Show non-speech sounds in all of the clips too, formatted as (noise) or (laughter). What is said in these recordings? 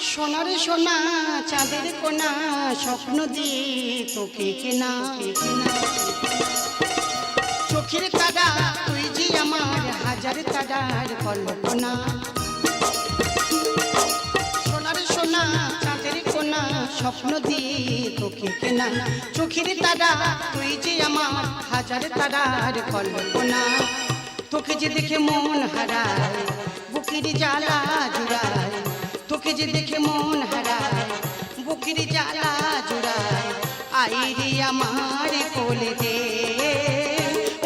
সোনারে সোনা, চাঁদের কোনা, স্বপ্ন দিয়ে তোকে কেনা। চোখের তারা তুই যে আমার হাজার তারার কল্পনা। সোনারে সোনা, চাঁদের কোনা, স্বপ্ন দিয়ে তোকে কেনা। চোখের তারা তুই যে আমার হাজার তারার কল্পনা। তোকে যে দেখে মন হারায়, বুকের জ্বালা জুড়ায়। তোকে যে দেখে মন হারায়, বুকের জ্বালা জুড়ায়। আইরি আমার কোলে দে।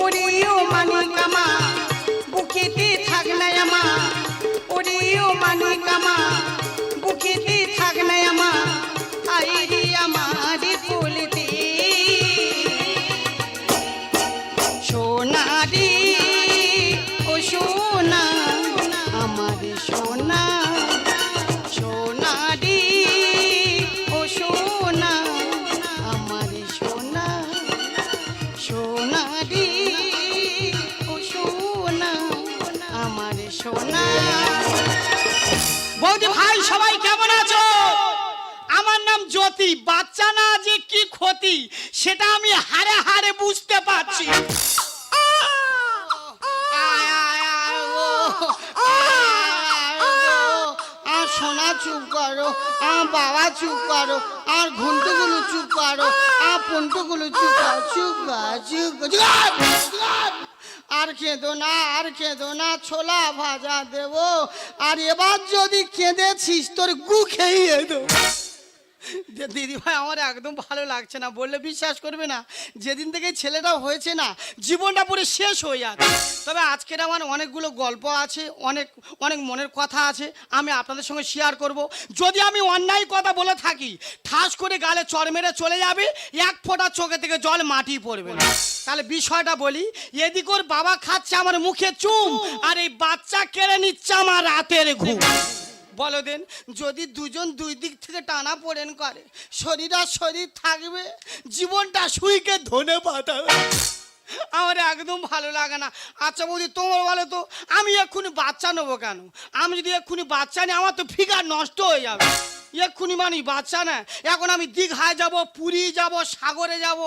ওরে ও মানিক আমা বুকেতে থাক না আমা ওরে ও মানিক আমা বুকেতে থাক না আমা আইরি আমার কোলে দে। সোনারি সেটা আমি হারে হারে বুঝতে পারছি। সোনা চুপ করো, আর বাবা চুপ করো, আর ঘুন্টুগুলো চুপ করো, আর পন্টুগুলো চুপ করো, চুপ চুপ। আর কেঁদো না, আর কেঁদো না, ছোলা ভাজা দেবো। আর এবার যদি কেঁদেছিস তোর গু খেয়ে দেবো। দিদি ভাই আমার একদম ভালো লাগছে না। বললে বিশ্বাস করবে না যেদিন থেকে ছেলেটা হয়েছে না জীবনটা পুরো শেষ হয়ে যাচ্ছে। তবে আজকের আমার অনেকগুলো গল্প আছে অনেক অনেক মনের কথা আছে আমি আপনাদের সঙ্গে শেয়ার করব। যদি আমি অন্যায় কথা বলে থাকি ঠাস করে গালে চর মেরে চলে যাবে এক ফোঁটা চোখে থেকে জল মাটি পড়বে না। তাহলে বিষয়টা বলি এদিক ওর বাবা খাচ্ছে আমার মুখে চুম। আর এই বাচ্চা কেড়ে নিচ্ছে আমার রাতের ঘুম। বলো দেন, যদি দুজন দুই দিক থেকে টানা পড়েন করে, শরীর আর শরীর থাকবে, জীবনটা সুইকে ধনে পাতাবে। আমার একদম ভালো লাগে না। আচ্ছা বৌদি, তোমার বলো তো, আমি এক্ষুনি বাচ্চা নেব কেন? আমি যদি এক্ষুনি বাচ্চা নিই, আমার তো ফিগার নষ্ট হয়ে যাবে। এক্ষুনি মানি বাচ্চা না, এখন আমি দীঘায় যাব, পুরী যাব, সাগরে যাব,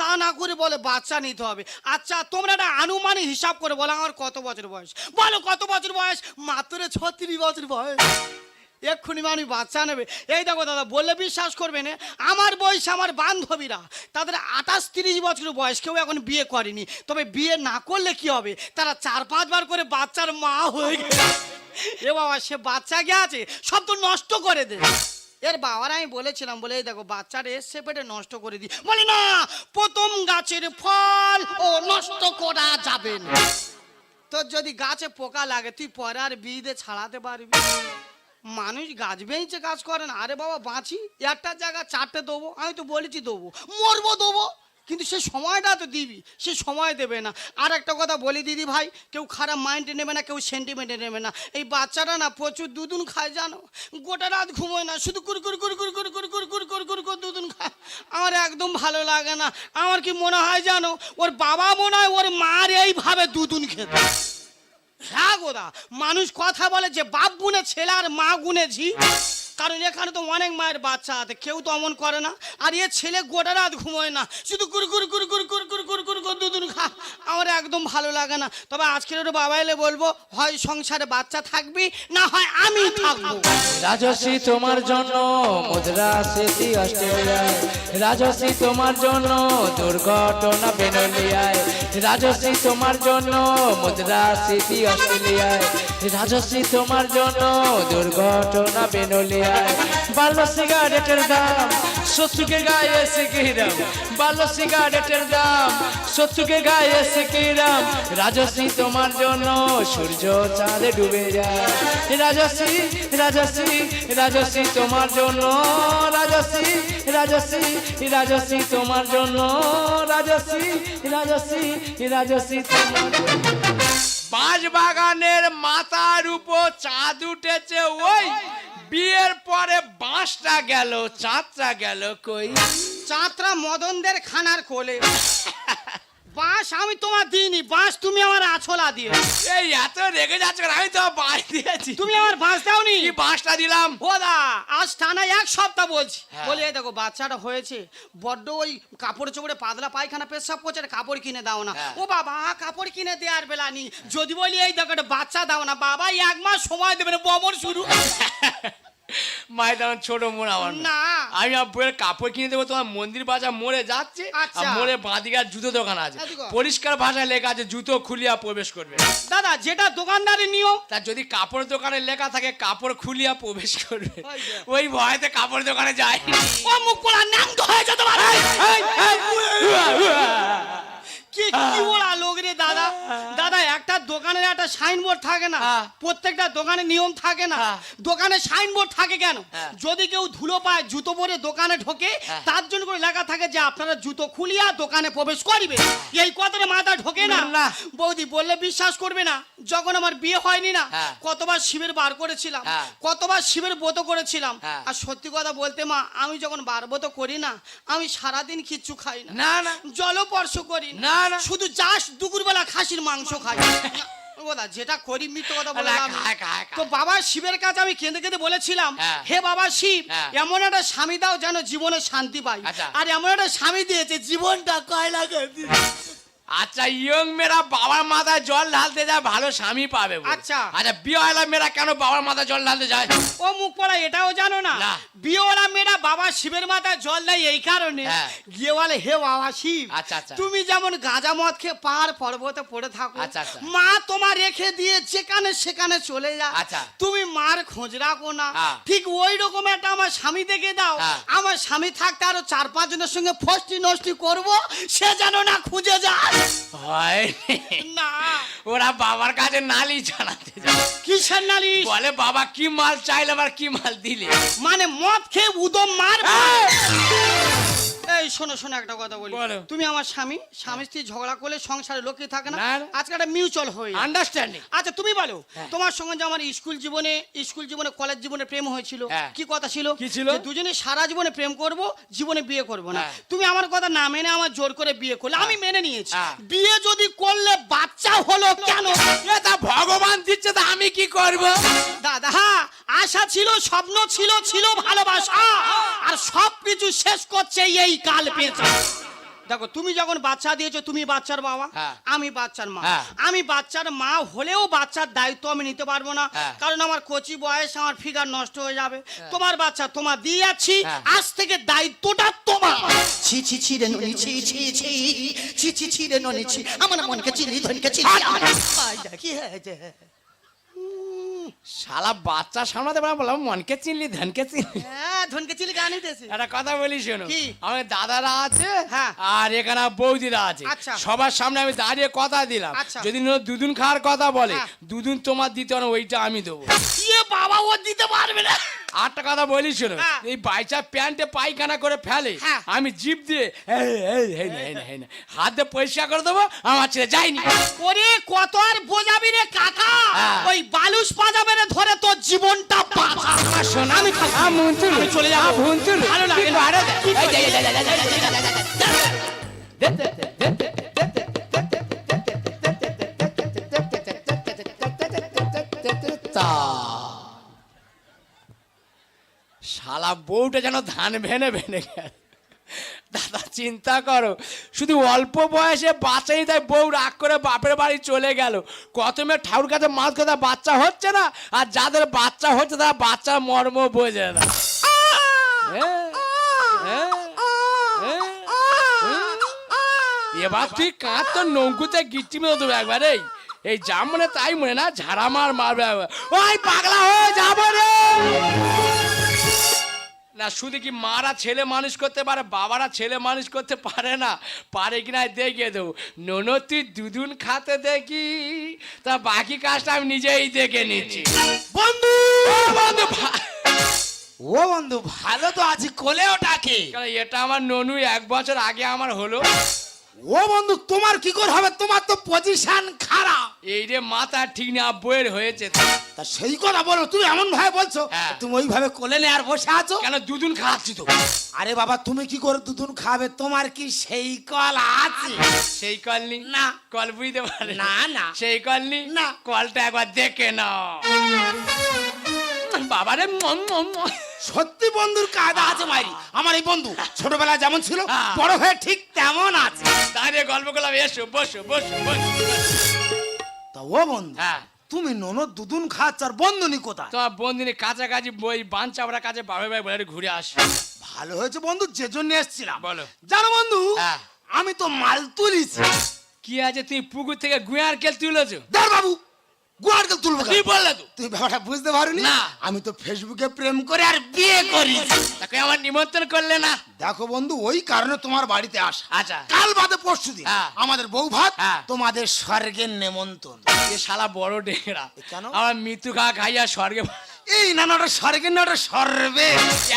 তা না করে বলে বাচ্চা নিতে হবে। আচ্ছা তোমরা একটা আনুমানিক হিসাব করে বলো, আমার কত বছর বয়স? বলো কত বছর বয়স? মাত্র ছত্রিশ বছর বয়স। এক্ষুনি মানুষ বাচ্চা নেবে। এই দেখো দাদা, বললে বিশ্বাস করবে না। আমার বয়স আমার বান্ধবীরা, তাদের আঠাশ তিরিশ বছর বয়স, কেউ এখন বিয়ে করেনি। তবে বিয়ে না করলে কি হবে? তারা চার পাঁচবার করে বাচ্চার মা হয়ে গেছে। এ বাবা, সে বাচ্চা গেছে সব তো নষ্ট করে দে। এর বাবার আমি বলেছিলাম, বলে, এই দেখো বাচ্চার এসে পেটে নষ্ট করে দিই বলি, না, প্রথম গাছের ফল ও নষ্ট করা যাবে না। তোর যদি গাছে পোকা লাগে, তুই পরে আর বিয়ে ছাড়াতে পারবি। মানুষ গাছ বেঁচে কাজ করে না আরে বাবা বাঁচি একটা জায়গা চারটে দেবো আমি তো বলেছি দেবো মরবো দেবো কিন্তু সে সময়টা তো দিবি সে সময় দেবে না আর একটা কথা বলি দিদি ভাই কেউ খারাপ মাইন্ডে নেবে না কেউ সেন্টিমেন্টে নেবে না এই বাচ্চারা না প্রচুর দুদুন খায় জানো গোটা রাত ঘুমোয় না শুধু কুর কুর কুর কুর কুর কুর দুদুন খায় আমার একদম ভালো লাগে না আমার কি মনে হয় জানো ওর বাবা মনে হয় ওর মার এইভাবে দুদুন খেতে হ্যাঁ গোদা মানুষ কথা বলে যে, বাপ গুনে ছেলে আর মা গুনে ঝি। কারণ এখানে তো অনেক মায়ের বাচ্চা আছে, কেউ তো অমন করে না। আর এ ছেলে গোটা রাত ঘুমোয় না। শুধু কুর কুর কুর কুর কুর কুর কুর কুর কুর দুদিন খা। আমার একদম ভালো লাগে না। তবে আজকের একটু বাবা এলে বলব, হয় সংসারে বাচ্চা থাকবি, না হয় আমি থাকব। রাজশ্রী তোমার জন্য, মুদ্রা অস্ট্রেলিয়ায়। রাজশ্রী তোমার জন্য দুর্ঘটনা বেনলিয়ায়। রাজশ্রী তোমার জন্য মুদ্রা স্মৃতি অস্ট্রেলিয়ায়। রাজশ্রী তোমার জন্য দুর্ঘটনা বেনলিয়ায়। বাল্য সিগারেটের দাম, শত্রুকে গায়ে সিকিরাম বাল্য সিগারেটের দাম, শত্রুকে গায়ে সিকিরাম রাজশ্রী তোমার জন্য সূর্য চাঁদে ডুবে যায়। রাজশ্রী রাজশ্রী রাজশ্রী তোমার জন্য, রাজশ্রী রাজশ্রী রাজশ্রী তোমার জন্য, রাজশ্রী রাজশ্রী বাঁশ বাগানের মাথার উপর চাঁদ উঠেছে ওই বিয়ের পরে বাঁশটা গেল চাঁদটা গেল কই? চাঁদটা মদনদের খানার কোলে। বাঁশ আমি তোমার দিইনি বাঁশ তুমি আমার আছলা দিয়ে এই এত রেগে যাচ্ছে কেন? আমি তো বাড়ি দিয়েছি। তুমি আমার বাঁশ দাওনি? কি বাঁশটা দিলাম? ও দা আজ টানা এক সপ্তাহ বলছি। হ্যাঁ। বলি এই দেখো বাচ্চাটা হয়েছে বড্ড ওই কাপড় চোপড়ে পাতলা পায়খানা পেশাব করছে একটা কাপড় কিনে দাও না। হ্যাঁ। ও বাবা কাপড় কিনে দেওয়ার বেলা নি যদি বলি এই দেখো একটা বাচ্চা দাও না বাবা এই এক মাস সময় দেবে না বমন শুরু। (laughs) মায়ের ছোট মন আমার না আমি আমার বইয়ের কাপড় কিনে দেবো তোমার মন্দির বাজার মোড়ে যাচ্ছে আচ্ছা। আর মোড়ে বাঁদিকে আর জুতো দোকান আছে পরিষ্কার ভাষায় লেখা আছে জুতো খুলিয়া প্রবেশ করবে দাদা যেটা দোকানদারের নিয়ম তা যদি কাপড় দোকানে লেখা থাকে কাপড় খুলিয়া প্রবেশ করবে। ওই ভয়তে কাপড় দোকানে যায় ও মুখ পোড়া নাম তো হয়েছে তোমার কি কি ওরা লোক রে দাদা দাদা একটা দোকানের একটা সাইনবোর্ড থাকে না হ্যাঁ। প্রত্যেকটা দোকানে নিয়ম থাকে না হ্যাঁ। দোকানে সাইনবোর্ড থাকে কেন হ্যাঁ। যদি কেউ ধুলো পায় জুতো পরে দোকানে ঢোকে হ্যাঁ। তার জন্য করে লেখা থাকে যে আপনারা জুতো খুলিয়া দোকানে প্রবেশ করিবে এই কথাটা মাথা ঢোকে না। বৌদি বললে বিশ্বাস করবে না যখন আমার বিয়ে হয়নি না হ্যাঁ। কতবার শিবের বার করেছিলাম হ্যাঁ। কতবার শিবের ব্রত করেছিলাম হ্যাঁ। আর সত্যি কথা বলতে মা আমি যখন বারবত করি না আমি সারাদিন কিচ্ছু খাই না না জলস্পর্শ করি না, না। শুধু চাষ দুপুরবেলা খাসির মাংস খাই ওদা যেটা করি মিথ্যে কথা বলে না, লাভ নেই। খায়, খায়, খায়। তো বাবা শিবের কাছে আমি কেঁদে কেঁদে বলেছিলাম হ্যাঁ। হে বাবা শিব হ্যাঁ। এমন একটা স্বামী দাও যেন জীবনে শান্তি পাই আচ্ছা। আর এমন একটা স্বামী দিয়েছে জীবনটা কয়লা আচ্ছা ইয়ং মেয়েরা বাবার মাথায় জল ঢালতে যায় ভালো স্বামী পাবে আচ্ছা। আচ্ছা বিয়েওয়ালা মেয়েরা কেন বাবার মাথায় জল ঢালতে যায় ও মুখ পড়া এটাও জানো না। বিয়েওয়ালা মেয়েরা বাবা শিবের মাথায় জল দেয় এই কারণে হ্যাঁ। গিয়ে বলে হে বাবা শিব আচ্ছা, আচ্ছা। তুমি যেমন গাঁজা মদ খেয়ে পাহাড় পর্বতে পড়ে থাকো আচ্ছা, আচ্ছা। মা তোমার রেখে দিয়ে যেখানে সেখানে চলে যা আচ্ছা। তুমি মার খোঁজ রাখো না হ্যাঁ। ঠিক ওই রকম একটা আমার স্বামী দেখে দাও হ্যাঁ। আমার স্বামী থাকতে আরও চার পাঁচ জনের সঙ্গে ফষ্টি নষ্টি করব সে যেন না খুঁজে যায় হয় না। ওরা বাবার কাছে নালি জানাতে যায়। কিসের নালি বলে বাবা কি মাল চাইলে আবার কি মাল দিলে? মানে মদ খেয়ে উদম! এই শোনো শোনো একটা কথা বলি বলো। তুমি আমার স্বামী স্বামী স্ত্রী ঝগড়া করলে সংসারে লোকে থাকে না না, না। আজকে একটা মিউচুয়াল হয়ে যায়। আন্ডারস্ট্যান্ডিং আচ্ছা তুমি বলো হ্যাঁ। তোমার সঙ্গে যে আমার স্কুল জীবনে স্কুল জীবনে কলেজ জীবনে প্রেম হয়েছিল হ্যাঁ। কি কথা ছিল কি ছিল? যে দুজনে সারা জীবনে প্রেম করব জীবনে বিয়ে করব না হ্যাঁ। তুমি আমার কথা না মেনে আমার জোর করে বিয়ে করলে আমি মেনে নিয়েছি হ্যাঁ। বিয়ে যদি করলে বাচ্চা হলো কেন এ তা ভগবান দিচ্ছে তা আমি কি করব দাদা হ্যাঁ, আশা ছিল স্বপ্ন ছিল ছিল ভালোবাসা আর সব কিছু শেষ করছে এই কাল পেয়েছে। দেখো তুমি যখন বাচ্চা দিয়েছ তুমি বাচ্চার বাবা হ্যাঁ। আমি বাচ্চার মা। হ্যাঁ। আমি বাচ্চার মা হলেও বাচ্চার দায়িত্ব আমি নিতে পারব না। হ্যাঁ। কারণ আমার কচি বয়স আমার ফিগার নষ্ট হয়ে যাবে। তোমার বাচ্চা তোমার দিয়ে যাচ্ছি। আজ থেকে দায়িত্বটা তোমার। ছি ছি ছি রে ননি ছি ছি ছি। ছি ছি ছি রে ননি ছি। আমার মনকে চিনি ধনকে কি হয়েছে? শালা বাচ্চা সামলাতে পারা বললাম মনকে চিনলি ধনকে চিনলি হ্যাঁ ধনকে চিনলি গান দিতেছে একটা কথা বলি শোনো কি? আমার দাদারা আছে হ্যাঁ। আর এখানে বৌদিরা আছে আচ্ছা। সবার সামনে আমি দাঁড়িয়ে কথা দিলাম আচ্ছা। যদি না দুদিন খাওয়ার কথা বলে হ্যাঁ। দুদিন তোমার দিতে হবে না, ওইটা আমি দেবো ইয়ে বাবা ও দিতে পারবে না আটটা কথা বলি হ্যাঁ। এই বাইচা প্যান্টে পায়খানা করে ফেলে হ্যাঁ। আমি জিপ দিয়ে হাত পরিষ্কার করে দেবো আমার ছেলে যায়নি ওরে কত আর বোঝাবি রে কাকা হ্যাঁ। ওই বালুস পাজাবে রে ধরে তোর জীবনটা বাঁচা সোনা আমি। আমি চলে যাব। ভালো লাগে না। শালা বউটা যেন ধান ভেনে ভেনে গেল। দাদা চিন্তা করো শুধু অল্প বয়সে বাচ্চাই তাই বউ রাগ করে বাপের বাড়ি চলে গেল। কত মেয়ে ঠাকুর কাছে মাছ কথা বাচ্চা হচ্ছে না আর যাদের বাচ্চা হচ্ছে তারা বাচ্চার মর্ম বোঝে না। হ্যাঁ, হ্যাঁ, হ্যাঁ। এবার তুই কাঁচ তো নৌকুতে গিট্টি মেরে দেবে একবার। এই এই যা মনে তাই মনে না ঝাড়া মার মারবে। ওই পাগলা হয়ে যাব রে। না শুধু কি মারা ছেলে মানুষ করতে পারে বাবারা ছেলে মানুষ করতে পারে না? পারে কি না দেখিয়ে দেবো। ননতি তুই দুদিন খাতে দেখি তা বাকি কাজটা আমি নিজেই দেখে নিচ্ছি। বন্ধু! বন্ধু ও বন্ধু ভালো তো আছি কোলেও কারণ এটা আমার ননু এক বছর আগে আমার হলো। ও বন্ধু তোমার কি করে হবে? তোমার তো পজিশন খারাপ। এই রে মাথা ঠিক না বইয়ের হয়েছে তা। সেই কথা বলো তুমি এমন ভাবে বলছো হ্যাঁ। তুমি ওইভাবে কোলে নে আর বসে আছো? কেন দুদিন খাওয়াচ্ছি তো? আরে বাবা তুমি কি করে দুধুন খাবে? তোমার কি সেই কল আছে? সেই কল নি না। কল বুঝতে পারে না, না। সেই কল নি না। কলটা একবার দেখে নাও। (laughs) বাবারে। সত্যি বন্ধুর কায়দা আছে মাইরি আমার এই বন্ধু। ছোটবেলা যেমন ছিল হ্যাঁ। বড় হয়ে ঠিক তেমন আছে। দাঁড়িয়ে গল্প করলাম এসো বসো বসো তা ও বন্ধু হ্যাঁ। তুমি ননদ দুধুন খাচ্ছ আর বন্ধুনি কোথায়? তোমার বন্দিনী কাছাকাছি বই বান চাপড়ার কাছে বাবার ভাই বলে ঘুরে আসি। ভালো হয়েছে বন্ধু যে জন্য এসেছিলাম। বলো। জানো বন্ধু হ্যাঁ। আমি তো মাল তুলিছি। কি আছে তুমি পুকুর থেকে গুয়ার কেল তুলেছো? দার বাবু গুয়ারকে তুলবো কি কেন? বললে তুই ব্যাপারটা বুঝতে পারোনি না। আমি তো ফেসবুকে প্রেম করে আর বিয়ে করি তাকে আমার নিমন্ত্রণ করলে না দেখো বন্ধু ওই কারণে তোমার বাড়িতে আসা আচ্ছা কাল বাদে পরশু দিন হ্যাঁ। আমাদের বউ ভাত হ্যাঁ। তোমাদের স্বর্গের নেমন্তন এ শালা বড় ডেংরা কেন? আমার মৃত্যু খা খাইয়া স্বর্গে এই না না ওটা স্বর্গের সর্বে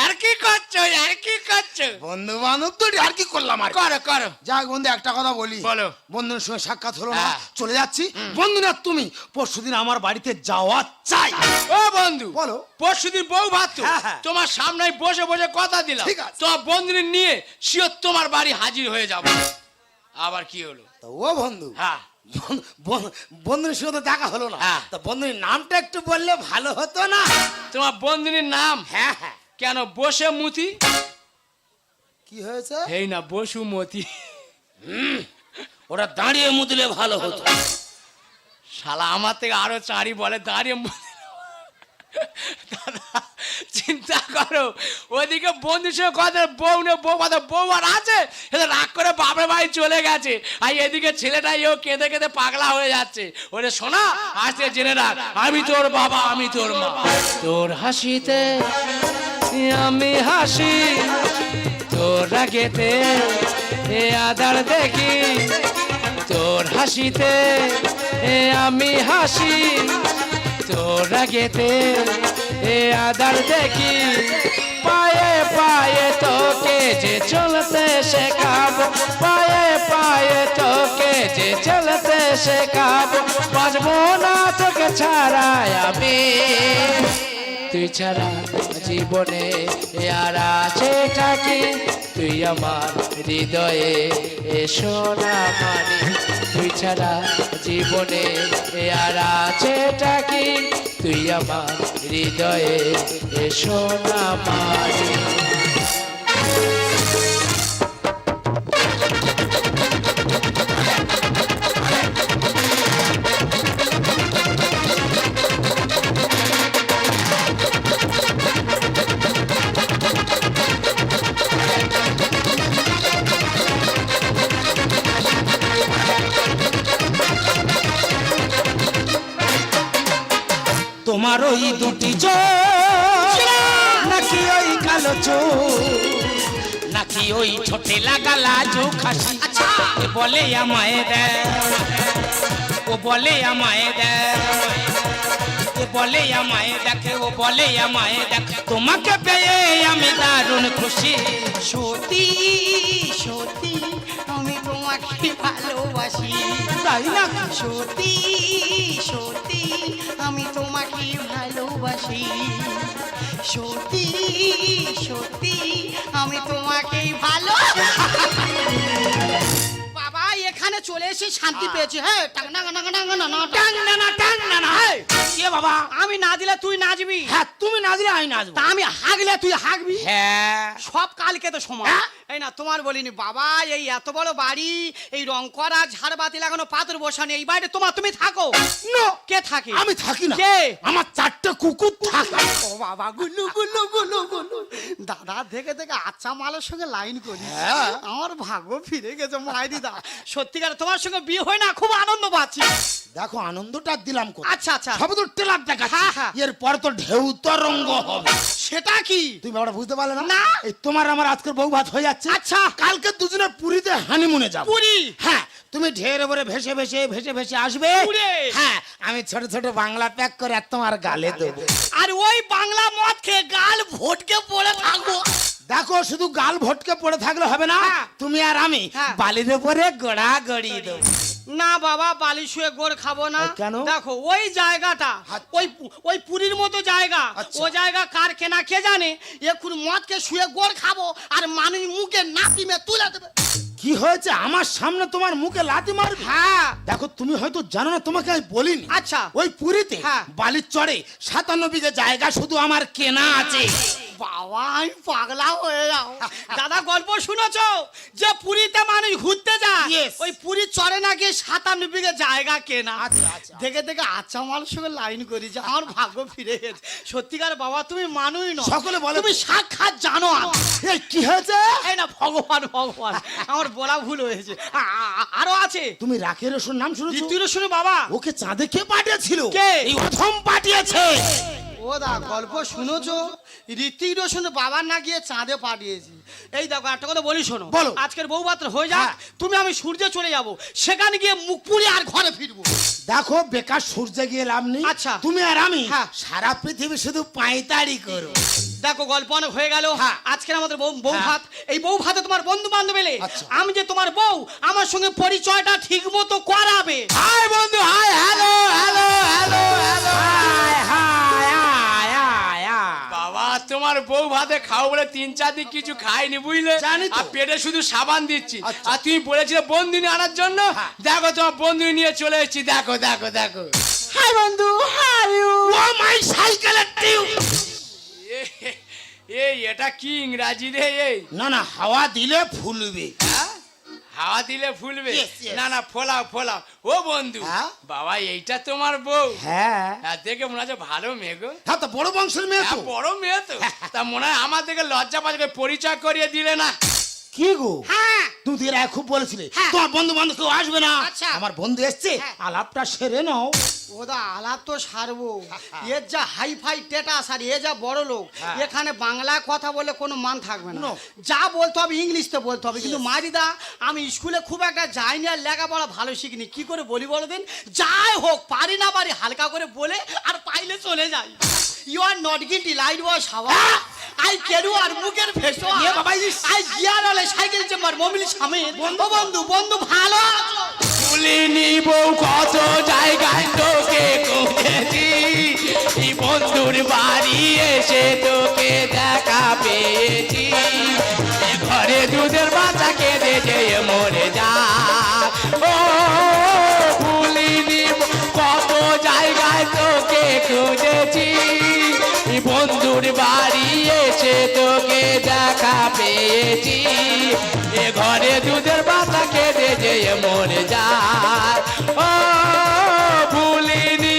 আর কি করছ আর কি করছ বন্ধু বান্ধব তো আর কি করলাম আর করো করো যাক বন্ধু একটা কথা বলি বলো। বন্ধুর সঙ্গে সাক্ষাৎ হলো না হ্যাঁ। চলে যাচ্ছি বন্ধু না তুমি পরশুদিন আমার বাড়িতে যাওয়া চাই ও বন্ধু বলো। পরশুদিন বউ ভাত তো। হ্যাঁ, হ্যাঁ। তোমার সামনে বসে বসে কথা দিলাম ঠিক আছে। তোমার বন্ধুনি নিয়ে শিওর তোমার বাড়ি হাজির হয়ে যাব আবার কি হলো ও বন্ধু হ্যাঁ বন্ধুর সঙ্গে দেখা হলো না। হ্যাঁ। তা বন্ধুর নামটা একটু বললে ভালো হতো না? তোমার বন্ধুনির নাম? হ্যাঁ হ্যাঁ। কেন বসে মুতি? কি হয়েছে? এই না বসু মতি। ওরা দাঁড়িয়ে মুদলে ভালো হতো। শালা আমার থেকে আরও চারি বলে দাঁড়িয়ে চিন্তা করো। ওদিকে বন্ধু সঙ্গে কথা, বউ নে বউ কথা, বউ আর আছে? রাগ করে বাপের বাড়ি চলে গেছে। আর এদিকে ছেলেটাই ও কেঁদে কেঁদে পাগলা হয়ে যাচ্ছে। ওরে শোনা আজকে জেনে রাখ, আমি তোর বাবা, আমি তোর মা। তোর হাসিতে আমি হাসি, তোর রাগেতে এ আদার দেখি। তোর হাসিতে এ আমি হাসি, তোর রাগেতে এ আদার দেখি, পায়ে পায়ে তোকে যে চলতে শেখাবো, পায়ে পায়ে তোকে যে চলতে শেখাবো, বাজবো না তোকে ছাড়াই আমি। তুই ছাড়া জীবনে আর আছে থাকি তুই আমার হৃদয়ে এ সোনা মানি। তুই ছাড়া জীবনে আর আছে থাকি তুই আমার হৃদয়ে এসো না মানি ওই ছোটে লাগা লাজু খাসি। বলে আমায় দে ও বলে আমায় দে বলে আমায় দেখে ও বলে আমায় দেখ। তোমাকে পেয়ে আমি দারুণ খুশি। সত্যি সত্যি আমি তোমাকে ভালোবাসি। তাই না? সত্যি সত্যি আমি তোমাকে ভালোবাসি। সত্যি সত্যি আমি তোমাকে ভালো এখানে চলে এসে শান্তি পেয়েছি। হ্যাঁ কে বাবা? আমি না দিলে তুই নাচবি। হ্যাঁ তুমি না দিলে আমি নাচবো। আমি হাগলে তুই হাগবি। হ্যাঁ। সব কালকে তো সময়। হ্যাঁ? এই না তোমার বলিনি বাবা এই এত বড় বাড়ি এই রং করা ঝাড়বাতি লাগানো পাথর বসানো এই বাড়িতে তোমার তুমি থাকো? নো। কে থাকে? আমি থাকি না। কে? আমার চারটে কুকুর থাকে। ও বাবা গুলু গুলু গুলু গুলু। দাদা দেখে দেখে আচ্ছা মালের সঙ্গে লাইন করি। হ্যাঁ। আমার ভাগ্য ফিরে গেছে মাই দিদা। সত্যিকার তোমার সঙ্গে বিয়ে হয় না খুব আনন্দ পাচ্ছি। দেখো আনন্দটা দিলাম কোথায়? আচ্ছা আচ্ছা। সবে তো হ্যাঁ, হ্যাঁ। এরপর তো ঢেউ তরঙ্গ হবে। সেটা কি? তুমি ব্যাপারটা বুঝতে পারলে না? না। এই তোমার আমার আজকের বউ ভাত হয়ে যাচ্ছে। আচ্ছা। কালকে দুজনে পুরীতে হানিমুনে যাব। পুরী? হ্যাঁ তুমি ঢের ওপরে ভেসে ভেসে ভেসে ভেসে আসবে। হ্যাঁ আমি ছোট ছোট বাংলা প্যাক করে আর তোমার গালে দেবো। আর ওই বাংলা মদ খেয়ে গাল ভটকে পড়ে থাকব। দেখো শুধু গাল ভটকে পড়ে থাকলে হবে না হ্যাঁ। তুমি আর আমি হ্যাঁ। বালির উপরে গোড়া গড়িয়ে দেবো না বাবা বালি শুয়ে গোড় খাব না কেন? দেখো ওই জায়গাটা আচ্ছা। ওই ওই পুরীর মতো জায়গা আচ্ছা। ও জায়গা কার কেনা কে জানে এখন মদকে শুয়ে গোড় খাব আর মানুষ মুখে নাতিমে তুলে দেবে কি হয়েছে আমার সামনে তোমার মুখে লাতি মারবে হ্যাঁ দেখো তুমি হয়তো জানো না তোমাকে আমি বলিনি আচ্ছা। ওই পুরীতে হ্যাঁ। বালির চড়ে সাতান্ন বিঘে জায়গা শুধু আমার কেনা আছে বাবা আমি পাগলা হয়ে যাও (laughs) দাদা গল্প শুনেছ? যে পুরীতে মানুষ ঘুরতে যায়. ওই পুরীর চরে না গিয়ে সাতান্ন বিঘে জায়গা কেনা। আচ্ছা, আচ্ছা। দেখে দেখে আচ্ছা মানুষ সঙ্গে লাইন করি যে আমার ভাগ্য ফিরে গেছে সত্যিকার বাবা তুমি মানুই নও সকলে বলে তুমি সাক্ষাৎ জানো। এই কি হয়েছে? এই না ভগবান ভগবান। আমার বলা ভুল হয়েছে। আরও আছে। তুমি রাখের রসুন নাম শুনেছো? দ্বিতীয় শুনে বাবা। ওকে চাঁদে কে পাঠিয়েছিল? কে? এই অথম পাঠিয়েছে। ও দা গল্প শুনেছো ঋতিক রোশন বাবার না গিয়ে চাঁদে পাঠিয়েছি এই দেখো একটা কথা বলি শোনো বলো। আজকের বউ পাত্র হয়ে যাক হ্যাঁ। তুমি আমি সূর্যে চলে যাব সেখানে গিয়ে মুখ পুড়ে আর ঘরে ফিরবো দেখো বেকার সূর্যে গিয়ে লাভ নেই আচ্ছা। তুমি আর আমি হ্যাঁ। সারা পৃথিবী শুধু পাঁয়তারি করো দেখো গল্প অনেক হয়ে গেল হ্যাঁ। আজকের আমাদের বউ বউ। ভাত এই বউ ভাতে তোমার বন্ধু বান্ধব এলে আচ্ছা। আমি যে তোমার বউ আমার সঙ্গে পরিচয়টা ঠিক মতো করাবে হাই বন্ধু hi hello hello hello hello তোমার বউ ভাতে খাও বলে তিন চার দিন কিছু খাইনি বুঝলে? জানি আর পেটে শুধু সাবান দিচ্ছি। আচ্ছা। আর তুমি বলেছিলে বন্ধুনি আনার জন্য? হ্যাঁ। দেখো তোমার বন্ধুনি নিয়ে চলে এসেছি। দেখো দেখো দেখো। হাই বন্ধু হাই ও মাই সাইকেলের টিউব এই এটা কি ইংরাজি রে এই? না না হাওয়া দিলে ফুলবে? হাওয়া দিলে ফুলবে. না না ফোলাও ফোলাও। ও বন্ধু হ্যাঁ? বাবা এইটা তোমার বউ। হ্যাঁ। আর দেখে মনে হচ্ছে ভালো মেয়ে গো। হ্যাঁ তো বড় বংশের মেয়ে তো। হ্যাঁ, বড় মেয়ে তো। তা মনে হয় আমার দেখে লজ্জা পাচ্ছে পরিচয় করিয়ে দিলে না। কি গো? হ্যাঁ। তুমি তো খুব বলেছিলে। হ্যাঁ। তোমার বন্ধু বান্ধব কেউ আসবে না। আচ্ছা। আমার বন্ধু এসছে। হ্যাঁ। আলাপটা সেরে নাও। ওদা আলাপ তো সারবো। এর যা হাই ফাই টেটাস আর এ যা বড় লোক। এখানে বাংলা কথা বলে কোনো মান থাকবে না। যা বলতে হবে ইংলিশতে বলতে হবে। কিন্তু মারিদা আমি স্কুলে খুব একটা যাইনি আর লেখাপড়া ভালো শিখিনি। কি করে বলি বলো দিন? যাই হোক পারি না পারি হালকা করে বলে আর পাইলে চলে যাই। ইউ আর নট গিল্টি লাইট ওয়াশ হাওয়া আই কেরু আর মুখের ফেসো আই গিয়ার হলে সাইকেল চেম্বার মমিলি সামনে বন্ধু। বন্ধু বন্ধু ভালো ভুলিনি বউ কত জায়গায় তোকে খুঁজেছি বন্ধুর বাড়ি এসে তোকে দেখা পেয়েছি। ঘরে দুধের বাচ্চা কেঁদে যে মরে যা। ও ভুলিনি কত জায়গায় তোকে খুঁজেছি। বন্ধুর বাড়ি এসে তোকে দেখা পেয়েছি। এ ঘরে দুধের বাচ্চা যে মন যায়। ও ভুলিনি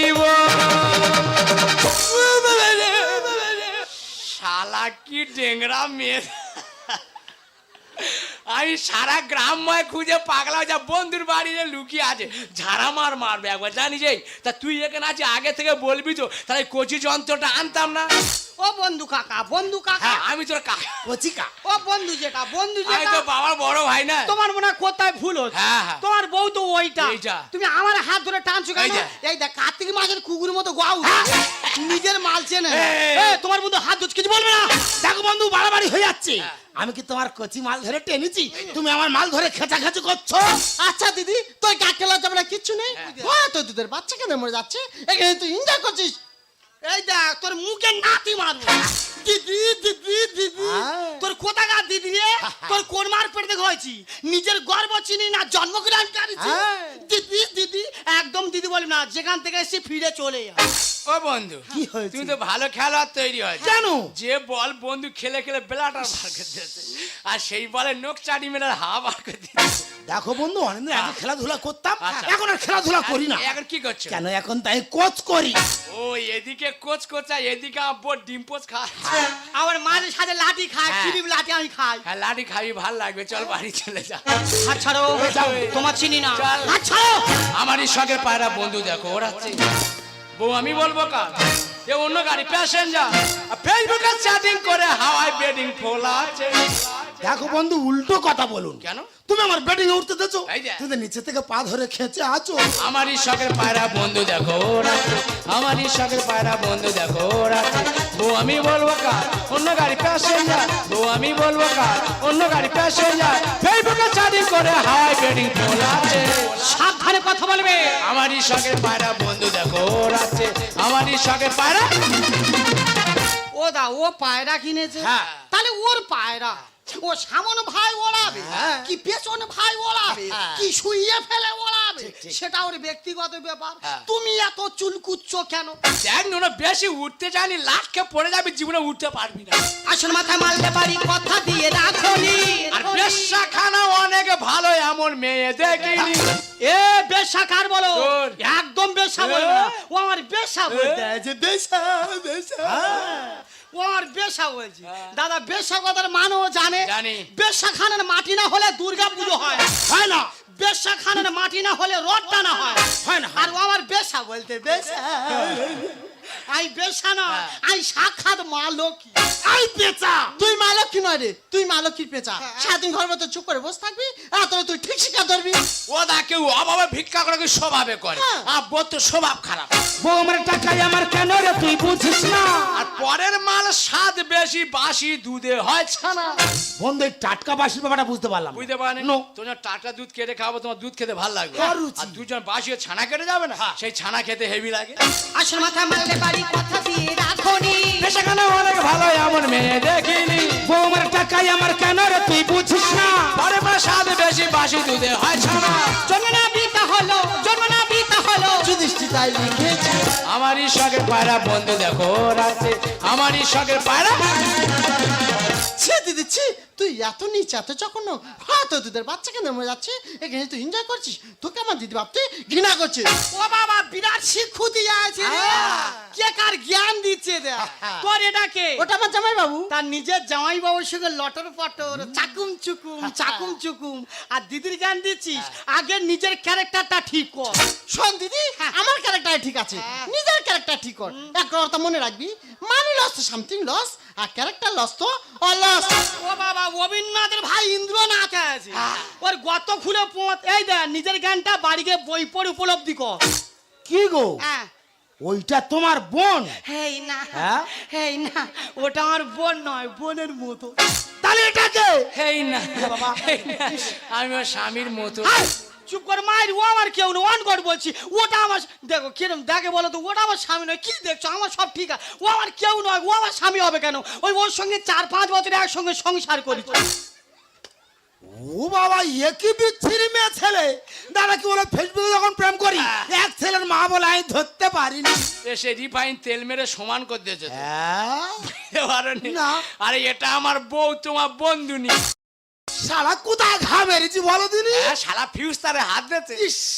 শালা কি ডেংরা মেয়ে। আমি সারা গ্রামময় খুঁজে পাগলা যা বন্ধুর বাড়ি যে লুকিয়ে আছে। ঝাড়া মার মারবে একবার জানিস এই? তা তুই এখানে আছে আগে থেকে বলবি তো তাহলে কচি যন্ত্রটা আনতাম না? ও বন্ধু কাকা বন্ধু কাকা। হ্যাঁ আমি তোর কাকা কচিকা ও বন্ধু যেটা বন্ধু আমি তো বাবার বড় ভাই না? তোমার মনে হয় কোথায় ভুল হচ্ছে? হ্যাঁ, হ্যাঁ। তোমার বউ তো ওইটা। তুমি আমার হাত ধরে টানছো কেন? এই দেখ কার্তিক মাসের কুকুর মতো গাও নিজের মাল চেনে। তোমার বন্ধু হাত ধরছে কিছু বলবে না? দেখো বন্ধু বাড়াবাড়ি হয়ে যাচ্ছে। আমি কি তোমার কচি মাল ধরে টেনেছি? তুমি আমার মাল ধরে খেচা খেচি করছ? আচ্ছা দিদি তোর কাকে লজ্জা বলে কিচ্ছু নেই? ও তো দুধের বাচ্চা কেন মরে যাচ্ছে? এখানে তুই এনজয় করছিস? এই দেখ তোর মুখে নাতি মারবো। দিদি দিদি দিদি। হ্যাঁ। তোর কোথাকার দিদি রে তোর কোন মার পেটে হয়েছি নিজের গর্ব চিনি না জন্মগ্রহণ করেছি। হ্যাঁ। দিদি দিদি একদম দিদি বলি না যেখান থেকে এসে ফিরে চলে যা ও বন্ধু কি হয়েছে? তুমি তো ভালো খেলোয়াড় তৈরি হয়েছে। কেন? যে বল বন্ধু খেলে খেলে বেলাটার বার করে দিয়েছে আর সেই বলে নোক চাটি মেরে হাওয়া বার করে দিয়েছে। দেখো বন্ধু অনেকদিন আগে খেলাধুলা করতাম আচ্ছা। এখন আর খেলাধুলা করি না। এখন কি করছ? কেন এখন তাই কোচ করি। ও এদিকে কোচ কোচা এদিকে আমার বোর ডিম পোচ খাচ্ছে আমার মাঝে সাথে লাঠি খায় হ্যাঁ। কিরিম লাঠি আমি খাই। হ্যাঁ লাঠি খাবি ভালো লাগবে। চল বাড়ি চলে যা হাত ছাড়ো তোমার চিনি না। হাত ছাড়ো! আমারই শখের পায়রা বন্ধু দেখো ওরাচ্ছে বউ আমি বলব কাজ এ অন্য গাড়ি প্যাসেঞ্জার ফেসবুকে চ্যাটিং করে হাওয়াই বেডিং ফোলা আছে দেখো বন্ধু উল্টো কথা বলুন। কেন? তুমি আমার ব্যাটিং উঠতে দেছো তুমি নিচে থেকে পা ধরে খেঁচে আছো। আমারই শখের পায়রা বন্ধু দেখো আমারই শখের পায়রা বন্ধু দেখো বউ আমি বলব কার? অন্য গাড়ি প্যাসেঞ্জার বউ আমি বলব কার? অন্য গাড়ি প্যাসেঞ্জার ফেসবুকে চ্যাটিং করে হাওয়াই বেডিং ফোলা আছে সাবধান কথা বলবে। আমারই সঙ্গে পায়রা বন্ধু দেখো ওড়াচ্ছে আমারই সঙ্গে পায়রা। ও দা ও পায়রা কিনেছে। হ্যাঁ। তাহলে ওর পায়রা। ও সামন ভাই ওড়াবে হ্যাঁ। কি পেছন ভাই ওড়াবে হ্যাঁ। কি শুইয়ে ফেলে ওড়াবে। সেটা ওর ব্যক্তিগত ব্যাপার হ্যাঁ। তুমি এত চুলকুচ্ছ কেন দেখ নোনা বেশি উঠতে চাইনি লাটকে পড়ে যাবে জীবনে উঠতে পারবি না আসল মাথায় মারলে পারি কথা দিয়ে রাখনি আর বেশ্যা খানা অনেক ভালো এমন মেয়ে দেখিনি এ বেশা কার বলো একদম বেশা বলবে না ও আমার বেশা বলতে? আছে বেশা বেশা ও আমার বেশা বলছে দাদা বেশা কথার মানও জানে। জানি। বেশা খানের মাটি না হলে দুর্গা পুজো হয়। হয় না। বেশা খানের মাটি না হলে রথ টানা হয়। হয় না। আর ও আমার বেশা বলতে বেশা। আই বেশা না আই সাক্ষাৎ মা লক্ষ্মী আই পেঁচা। তুই মালক্ষী নয় রে তুই মালক্ষীর পেঁচা। সারাদিন ঘর মতো চুপ করে বসে থাকবি আর তোরা তুই ঠিক শিক্ষা ধরবি। ও দা কেউ অভাবে ভিক্ষা করে কেউ স্বভাবে করে। হ্যাঁ। আর বোর তো স্বভাব খারাপ। বৌমার টাকায় আমার কেন রে তুই বুঝিস না? আর পরের মাল স্বাদ বেশি বাসি দুধে হয় ছানা। বন্ধু এই টাটকা বাসির ব্যাপারটা বুঝতে পারলাম না। বুঝতে পারেন? No. তোমার টাটকা দুধ কেটে খাব তোমার দুধ খেতে ভালো লাগবে। আর দুজন বাসি ছানা কেটে যাবে না? সেই ছানা খেতে হেভি লাগে। আসল মাথায় মারলে পারি কথা দিয়ে রাখনি। সেখানে অনেক ভালো এমন মেয়ে দেখিনি। বৌমার টাকায় আমার কেন রে তুই বুঝিস না? পরের মাল স্বাদ বেশি বাসি দুধে হয় ছানা। জন্মনা বিতা হলো জন্মনা বিতা হলো। যুধিষ্ঠির তাই লিখেছে আমারই শখের পায়রা বন্ধু দেখো রাতে আমারই শখের পায়রা ছি দিদি ছি। তুই এত নিচ এত চকন্ন হ্যাঁ তোদের বাচ্চা কেন মরে যাচ্ছে? এখানে তুই এনজয় করছিস? তোকে আমার দিদি ভাবতে ঘৃণা করছে। ও বাবা বিরাট আছে হ্যাঁ। কে কার জ্ঞান দিচ্ছে তোর এটা কে? ওটা আমার জামাই বাবু তার নিজের জামাই বাবুর সঙ্গে লটর পটর চাকুম চুকুম চাকুম চুকুম। আর দিদির জ্ঞান দিচ্ছিস? আগে নিজের ক্যারেক্টারটা ঠিক কর। শোন দিদি আমার ক্যারেক্টার ঠিক আছে। নিজের ক্যারেক্টার ঠিক কর। এক কথা মনে রাখবি মানি লস সামথিং লস আর ক্যারেক্টার লস তো? অলস ও বাবা রবীন্দ্রনাথের ভাই ইন্দ্রনাথ আছে। ওর গত খুলে পোঁত। এই দেখ নিজের জ্ঞানটা বাড়িকে বই পড়ে উপলব্ধি কর। কি গো? হ্যাঁ। ওইটা তোমার বোন? হেই না। হ্যাঁ? হেই না ওটা আমার বোন নয় বোনের মতো। তাহলে এটাকে এই না না, আমি ওর স্বামীর মতো। হাই, চুপ করে মায়ের ও আমার কেউ না ওয়ান গড বলছি। ওটা আমার দেখো কিরম দেখে বলো তো ওটা আমার স্বামী নয় কি দেখছ? আমার সব ঠিক আছে। ও আমার কেউ নয় ও আমার স্বামী হবে কেন? ওই ওর সঙ্গে চার পাঁচ বছর একসঙ্গে সংসার করি। ও বাবা এ কি বিচ্ছিরি মেয়ে ছেলে? দাদা কি বলে ফেসবুকে যখন প্রেম করি এক ছেলের মা বলে আমি ধরতে পারিনি। এসে রিফাইন তেল মেরে সমান করে দিয়েছে হ্যাঁ? না। আরে এটা আমার বউ তোমার বন্ধু নি শালা কোথায় ঘা মেরেছি বলো দিনি? হ্যাঁ শালা ফিউজ তারে হাত দিতে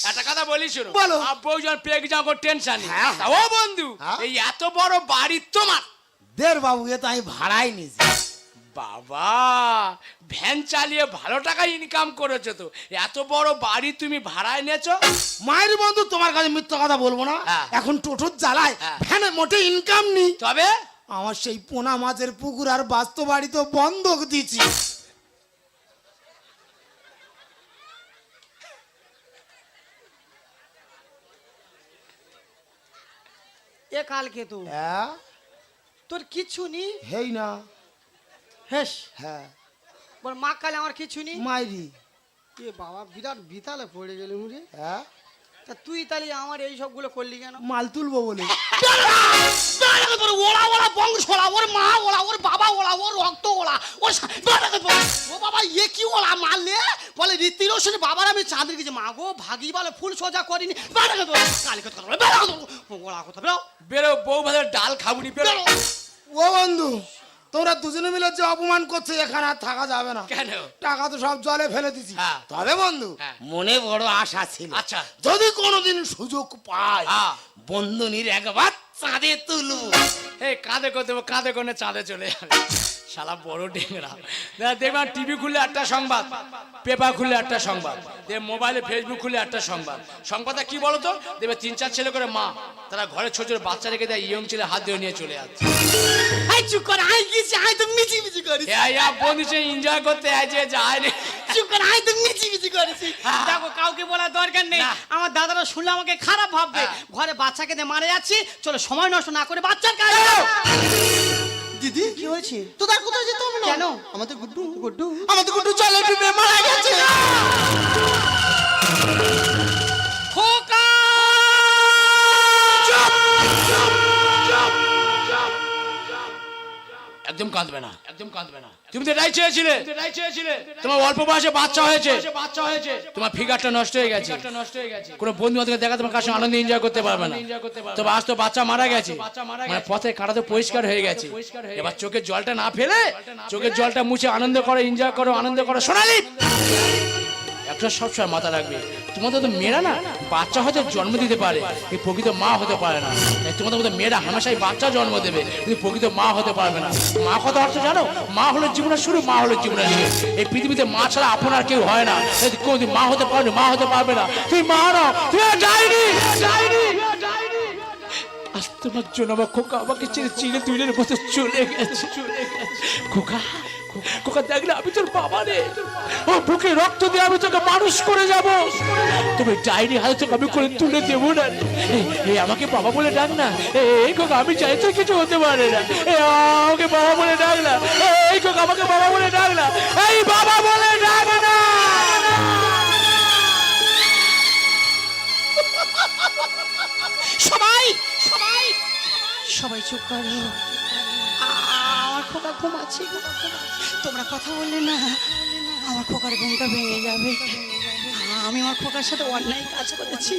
একটা কথা বলি শুনো বলো। আর বউ যখন পেক যাও টেনশন হ্যাঁ। ও বন্ধু হ্যাঁ? এই এত বড় বাড়ি তোমার। দের বাবু এ তো আমি ভাড়াই নিয়েছি। বাবা ভ্যান চালিয়ে ভালো টাকা ইনকাম করেছ তো। এত বড় বাড়ি তুমি ভাড়ায় নেছো মায়ের বন্ধু তোমার কাছে মিথ্যা কথা বলব না। হ্যাঁ। এখন টোটোর জ্বালায় হ্যাঁ। ভ্যানে মোটে ইনকাম নেই তবে? আমার সেই পোনা মাছের পুকুর আর বাস্তব বাড়ি তো বন্ধক দিচ্ছি কালকে তো। হ্যাঁ? তোর কিছু নেই হেই না। হেস। হ্যাঁ। বল মা কালে আমার কিছু নেই মাইরি। এ বাবা বিরাট বিতালে পড়ে গেল রে। হ্যাঁ? তা তুই তাহলে আমার এই সবগুলো করলি কেন? মাল তুলবো বলে। তোর ওড়া ওড়া বংশ ওড়া ওর মা ওড়া ওর বাবা ওড়া ওর রক্ত ওড়া ও ও বাবা এ কি ওড়া মারলে বলে রীতি রোশন বাবার আমি চাঁদের গেছি মা গো ভাগি বলে ফুল সোজা করিনি বেড়াকে তো কালী কথা বলে বেড়াকে ওড়া কথা বেরো বেরো বউ ভাতের ডাল খাবুনি বেরো। তোমরা দুজনে মিলে যে অপমান করছে এখানে আর থাকা যাবে না কেন টাকা তো সব জলে ফেলে দিছি হ্যাঁ। তবে বন্ধু হ্যাঁ। মনে বড় আশা ছিল আচ্ছা। যদি কোনোদিন সুযোগ পাই হ্যাঁ। বন্ধুনির একবার চাঁদে তুলব হে কাঁদে করতে কাঁদে কোনে চাঁদে চলে যাবে শালা বড় ডেংরা। দেখ দেখবেন টিভি খুললে একটা সংবাদ পেপার খুললে একটা সংবাদ দেখ মোবাইলে ফেসবুক খুললে একটা সংবাদ। সংবাদটা কি বলতো? দেখবে তিন চার ছেলে করে মা তারা ঘরে ছোট ছোট বাচ্চা রেখে দেয় ইয়ং ছেলে হাত দিয়ে নিয়ে চলে যাচ্ছে। আই চুপ কর আই তো মিচি মিচি করিস এই বন্ধু এনজয় করতে আছে যায় না চুপ কর আই তো মিচি মিচি করেছি দেখো কাউকে বলার দরকার নেই। আমার দাদারা শুনলে আমাকে খারাপ ভাববে। হ্যাঁ। ঘরে বাচ্চাকে দিয়ে মারা যাচ্ছি। চলো সময় নষ্ট না করে বাচ্চার কাজ দিদি? কি হয়েছে? তো তার কোথায় যেতে হবে না? কেন? আমাদের গুড্ডু। গুড্ডু। আমাদের গুড্ডু চলে ডুবে মারা গেছে। একদম কাঁদবে না। একদম কাঁদবে না। তুমি তো এটাই চেয়েছিলে। এটাই চেয়েছিলে। তোমার অল্প বয়সে বাচ্চা হয়েছে। বাচ্চা হয়েছে। তোমার ফিগারটা নষ্ট হয়ে গেছে। নষ্ট হয়ে গেছে। কোনো বন্ধু বান্ধবকে দেখা তোমার কাছে আনন্দ এনজয় করতে পারবে না। তবে আজ তো বাচ্চা মারা গেছে। মানে পথে কাটা তো পরিষ্কার হয়ে গেছে। এবার চোখের জলটা না ফেলে চোখের জলটা মুছে আনন্দ করো এনজয় করো আনন্দ করো সোনালি! একটা সবসময় মাথা রাখবে। তোমাদের তো মেয়েরা না, বাচ্চা হয়তো জন্ম দিতে পারে, এই প্রকৃত মা হতে পারে না। তোমাদের মতো মেয়েরা হামেশাই বাচ্চা জন্ম দেবে, কিন্তু প্রকৃত মা হতে পারবে না। মা কথা অর্থ জানো? মা হলো জীবনের শুরু, মা হলো জীবনের শেষ। এই পৃথিবীতে মা ছাড়া আপনার কেউ হয় না। কোনোদিন মা হতে পারবে, মা হতে পারবে না। তুই মা না তুই যাইনি যাইনি আজ তোমার জন্য আমার খোকা আমাকে ছেড়ে চিড়ে তুইলের মতো চলে গেছে চলে গেছে। খোকা। খোকা দেখলে আমি তোর বাবা রে। ও বুকে রক্ত দিয়ে আমি তোকে মানুষ করে যাব। তবে ডায়েরি হাতে তোকে আমি করে তুলে দেবো না। এই, আমাকে বাবা বলে ডাক না। এই, খোকা আমি চাই তো কিছু হতে পারে না। আমাকে বাবা বলে ডাক না। এই খোকা আমাকে বাবা বলে ডাক না। এই বাবা বলে ডাক না। সবাই সবাই সবাই চুপ করো। খোকা ঘুমাচ্ছে। তোমরা কথা বললে না, আমার খোকার ঘুমটা ভেঙে যাবে। আমি আমার খোকার সাথে অন্যায় কাজ করেছি।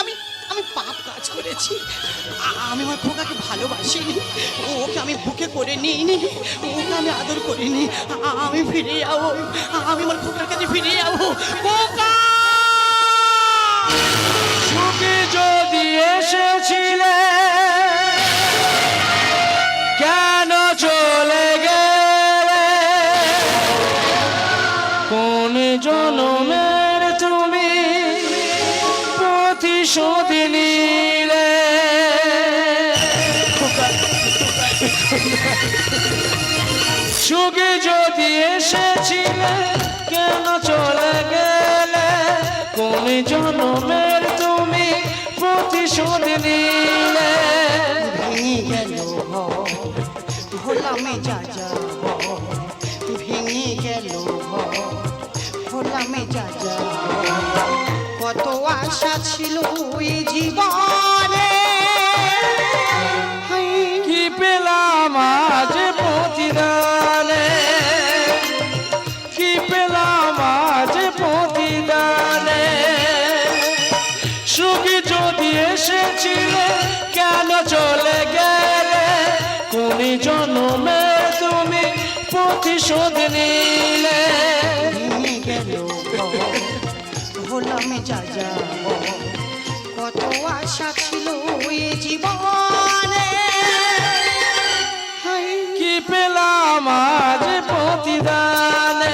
আমি আমি পাপ কাজ করেছি। আমি আমার খোকাকে ভালোবাসিনি। ওকে আমি বুকে করে নিইনি। ওকে আমি আদর করিনি। আমি ফিরে যাব। আমি আমার খোকার কাছে ফিরে যাব। খোকা! এসেছিলে কেন চলে গেলে? কোন জনমের তুমি প্রতিশোধ নিলে? ভেঙে গেল ভোলামে যা যা ভেঙে গেল ভোলামে যা যা কত আশা ছিল এই জীবনে। কি পেলাম আজ জনমে তুমি প্রতিশোধ নিলে। কেন হলাম যা কত আশা ছিল জীবনে। কি পেলাম আজ প্রতিদানে?